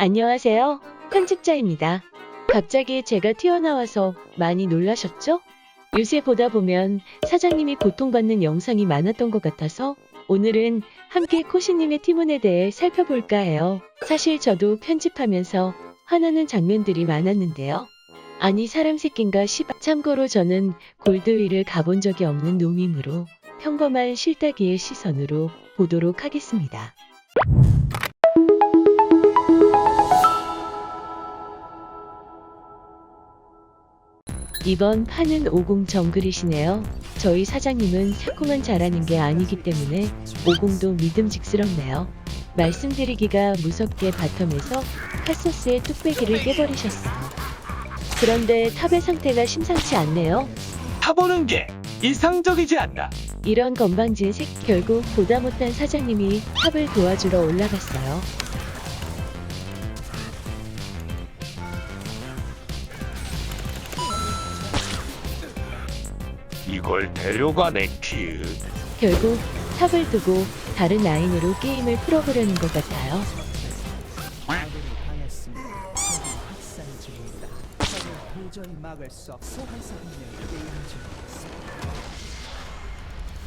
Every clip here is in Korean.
안녕하세요. 편집자입니다. 갑자기 제가 튀어나와서 많이 놀라셨죠? 요새 보다 보면 사장님이 고통받는 영상이 많았던 것 같아서 오늘은 함께 코시님의 티문에 대해 살펴볼까 해요. 사실 저도 편집하면서 화나는 장면들이 많았는데요. 아니 사람 새낀가 씨발. 참고로 저는 골드윌을 가본 적이 없는 노밈으로 평범한 실다기의 시선으로 보도록 하겠습니다. 이번 판은 50 정글이시네요. 저희 사장님은 새콤한 잘하는 게 아니기 때문에 50도 믿음직스럽네요. 말씀드리기가 무섭게 바텀에서 카소스의 뚝배기를 깨버리셨어요. 그런데 탑의 상태가 심상치 않네요. 타보는 게 이상적이지 않나. 이런 건방진 색 결국 보다 못한 사장님이 탑을 도와주러 올라갔어요. 이걸 데려가네 키. 결국 탑을 두고 다른 라인으로 게임을 풀어보려는 것 같아요. 도저히 막을 수 없어.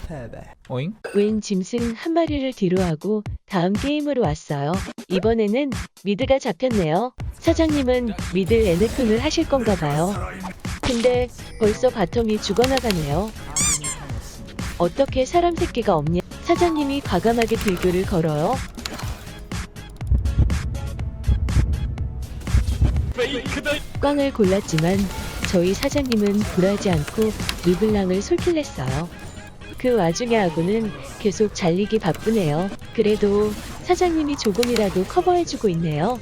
패배. 어잉? 웬 짐승 한 마리를 뒤로 하고 다음 게임으로 왔어요. 이번에는 미드가 잡혔네요. 사장님은 미드 NF를 하실 건가 봐요. 근데 벌써 바텀이 죽어나가네요. 어떻게 사람 새끼가 없냐? 사장님이 과감하게 들교를 걸어요. 꽝을 골랐지만 저희 사장님은 굴하지 않고 르블랑을 솔킬냈어요. 그 와중에 아구는 계속 잘리기 바쁘네요. 그래도 사장님이 조금이라도 커버해주고 있네요.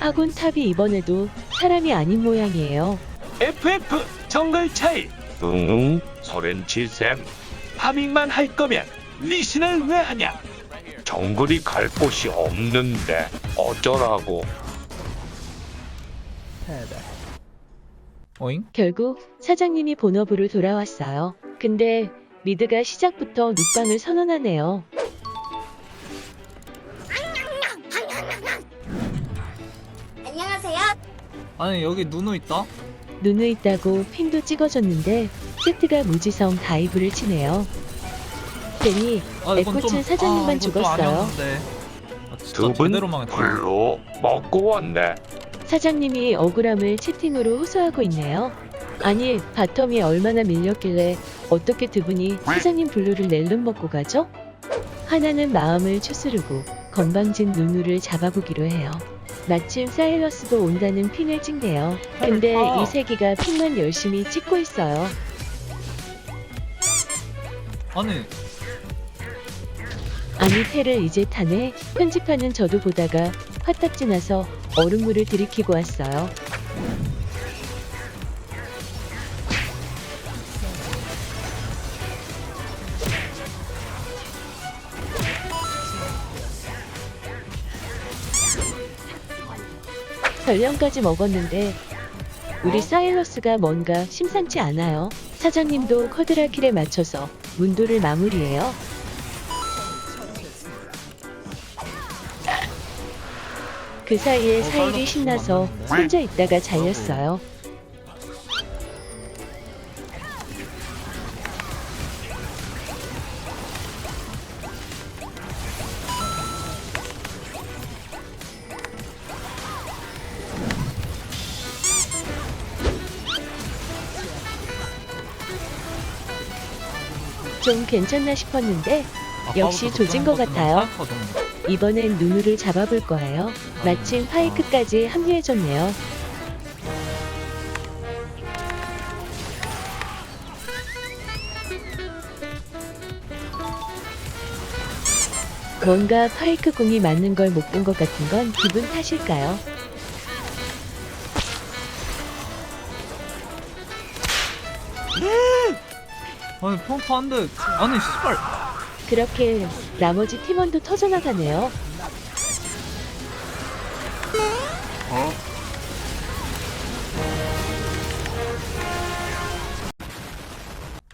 아군 탑이 이번에도 사람이 아닌 모양이에요. FF 정글 차이. 응. 소렌치샘. 파밍만 할 거면 리신을 왜 하냐? 정글이 갈 곳이 없는데 어쩌라고. 어잉? 결국 사장님이 본업으로 돌아왔어요. 근데 미드가 시작부터 눕방을 선언하네요. 안녕하세요. 아니 여기 누누 있다? 눈에 있다고 핑도 찍어줬는데 세트가 무지성 다이브를 치네요. 괜히 아 애꿎은 사장님만 아, 이건 좀 죽었어요. 아니었는데. 아, 진짜 두분 제대로 망했다. 불로 먹고 왔네. 사장님이 억울함을 채팅으로 호소하고 있네요. 아니 바텀이 얼마나 밀렸길래 어떻게 두 분이 사장님 블루를 낼름 먹고 가죠? 하나는 마음을 추스르고 건방진 누누를 잡아보기로 해요. 마침 사일러스도 온다는 핑을 찍네요. 근데 이 세기가 핑만 열심히 찍고 있어요. 아니 아니 패를 이제 타네 편집하는 저도 보다가 화딱 지 나서 얼음물을 들이키고 왔어요. 전령까지 먹었는데 우리 사일러스가 뭔가 심상치 않아요. 사장님도 커드라킬에 맞춰서 문도를 마무리해요. 그 사이에 어, 사일이 신나서? 혼자 있다가 잘렸어요. 좀 괜찮나 싶었는데 역시 조진 것 같아요. 이번엔 누누를 잡아볼 거예요. 마침 파이크까지 합류해줬네요. 뭔가 파이크 공이 맞는 걸 못 본 것 같은 건 기분 탓일까요? 아니 펌프 한대 아니 씨발 그렇게 나머지 팀원도 터져나가네요.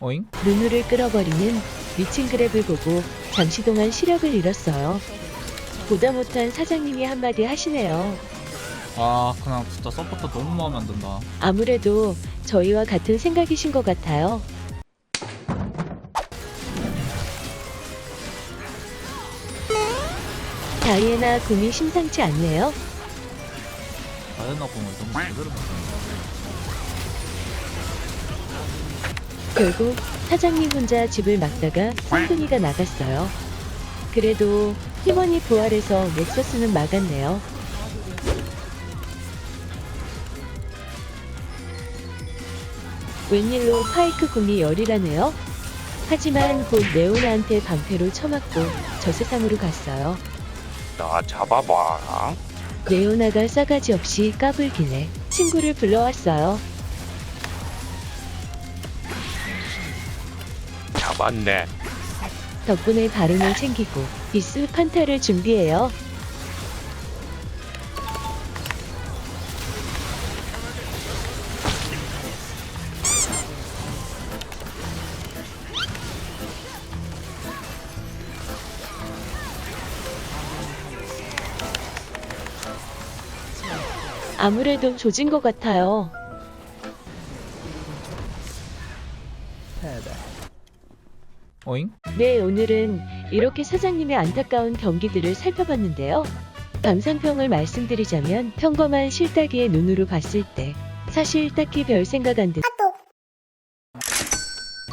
어잉? 누누를 끌어버리는 미친 그랩을 보고 잠시 동안 시력을 잃었어요. 보다 못한 사장님이 한마디 하시네요. 아 그냥 진짜 서포터 너무 마음에 안 든다 아무래도 저희와 같은 생각이신 것 같아요. 다이애나 궁이 심상치 않네요. 다이애나 공을 너무 제대로 결국 사장님 혼자 집을 막다가 쌍둥이가 나갔어요. 그래도 팀원이 부활해서 넥서스는 막았네요. 웬일로 파이크 궁이 열이라네요. 하지만 곧 레오나한테 방패로 쳐맞고 저 세상으로 갔어요. 나 잡아봐. 레오나가 싸가지 없이 까불길래 친구를 불러왔어요. 잡았네. 덕분에 바론을 챙기고 비스 판타를 준비해요. 아무래도 조진 것 같아요. 어잉? 네, 오늘은 이렇게 사장님의 안타까운 경기들을 살펴봤는데요. 감상평을 말씀드리자면 평범한 실따기의 눈으로 봤을 때 사실 딱히 별 생각 안 드.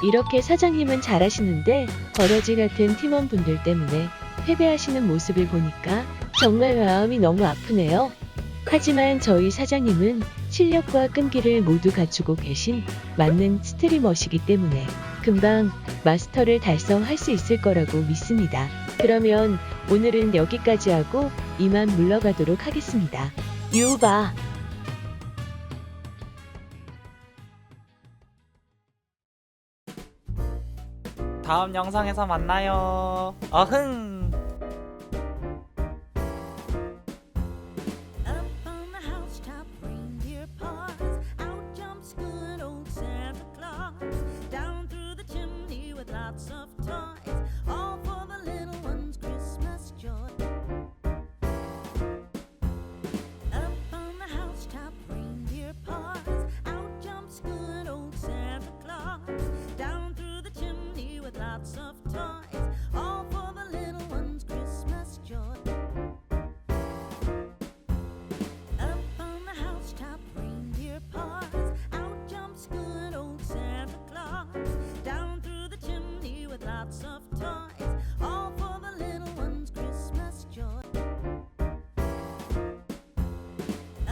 이렇게 사장님은 잘하시는데 버러지 같은 팀원분들 때문에 패배하시는 모습을 보니까 정말 마음이 너무 아프네요. 하지만 저희 사장님은 실력과 끈기를 모두 갖추고 계신 맞는 스트리머시기 때문에 금방 마스터를 달성할 수 있을 거라고 믿습니다. 그러면 오늘은 여기까지 하고 이만 물러가도록 하겠습니다. 유바. 다음 영상에서 만나요. 어흥!